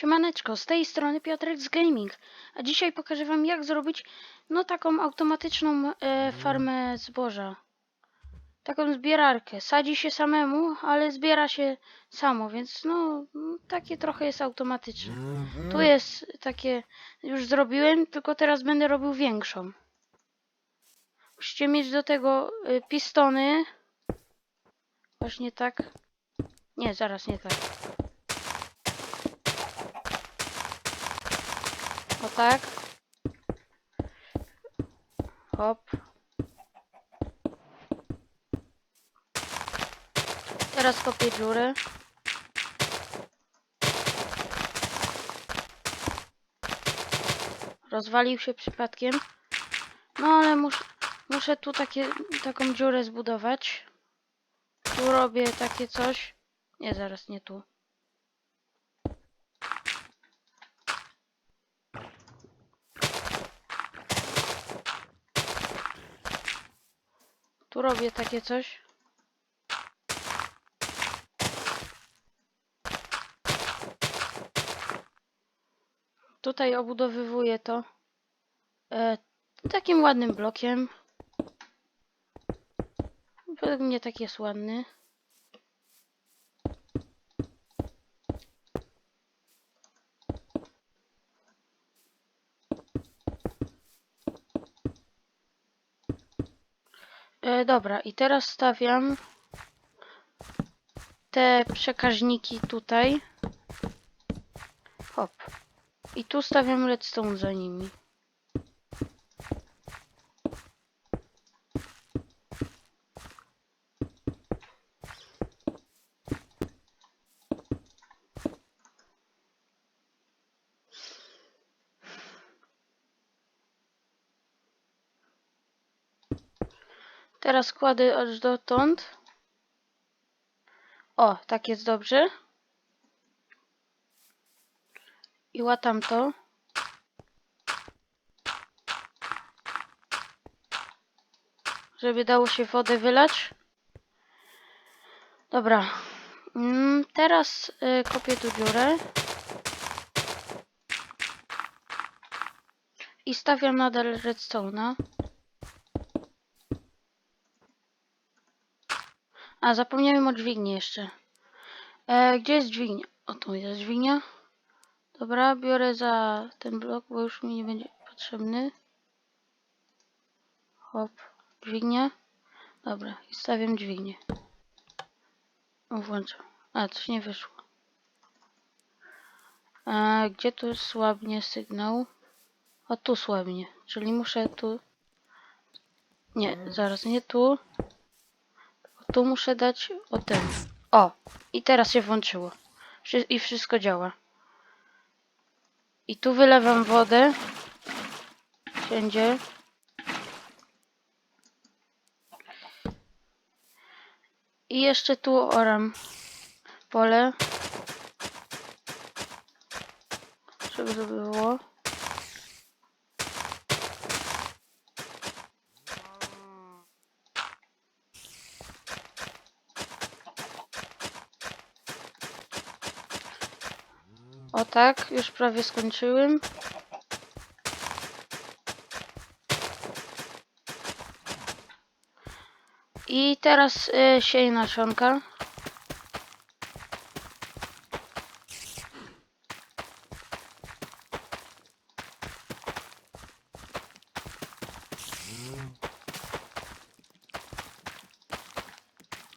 Siemaneczko, z tej strony Piotrek z Gaming, a dzisiaj pokażę wam jak zrobić no taką automatyczną e, farmę zboża. Taką zbierarkę. Sadzi się samemu, ale zbiera się samo, więc no takie trochę jest automatyczne. Tu jest takie, już zrobiłem, tylko teraz będę robił większą. Musicie mieć do tego y, pistony. Właśnie tak. Nie, zaraz nie tak. O tak. Hop. Teraz kopię dziurę. Rozwalił się przypadkiem. No ale muszę, muszę tu takie, taką dziurę zbudować. Tu robię takie coś. Nie, zaraz nie tu. Tu robię takie coś. Tutaj obudowywuję to e, takim ładnym blokiem. Według mnie tak jest ładny. E, dobra, i teraz stawiam te przekaźniki tutaj. Hop. I tu stawiam redstone za nimi. Teraz kładę aż dotąd. O, tak jest dobrze. I łatam to. Żeby dało się wodę wylać. Dobra. Mm, teraz y, kopię tu dziurę. I stawiam nadal redstone'a. A, zapomniałem o dźwigni jeszcze. E, gdzie jest dźwignia? O, tu jest dźwignia. Dobra, biorę za ten blok, bo już mi nie będzie potrzebny. Hop, dźwignia. Dobra, i stawiam dźwignię. Włączam. A, coś nie wyszło. A, gdzie tu słabnie sygnał? O, tu słabnie, czyli muszę tu... Nie, zaraz, nie tu. Tu muszę dać o ten. O! I teraz się włączyło. I wszystko działa. I tu wylewam wodę. Wszędzie. I jeszcze tu oram pole. Żeby to było. O tak, już prawie skończyłem. I teraz y, sieję nasionka.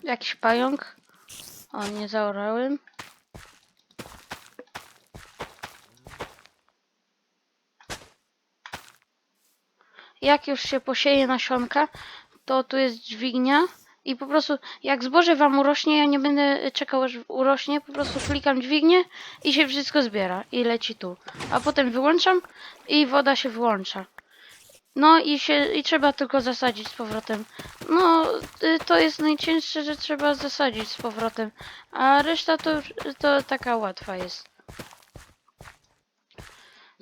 Jakiś pająk. O, nie zaorałem. Jak już się posieje nasionka, to tu jest dźwignia i po prostu jak zboże wam urośnie, ja nie będę czekał aż urośnie, po prostu klikam dźwignię i się wszystko zbiera i leci tu. A potem wyłączam i woda się włącza. No i się i trzeba tylko zasadzić z powrotem. No y, to jest najcięższe, że trzeba zasadzić z powrotem, a reszta to to taka łatwa jest.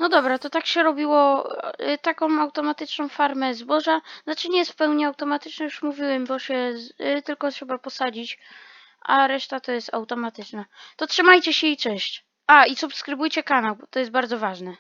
No dobra, to tak się robiło y, taką automatyczną farmę zboża. Znaczy nie jest w pełni automatyczna, już mówiłem, bo się y, tylko trzeba posadzić, a reszta to jest automatyczna. To trzymajcie się i cześć. A, i subskrybujcie kanał, bo to jest bardzo ważne.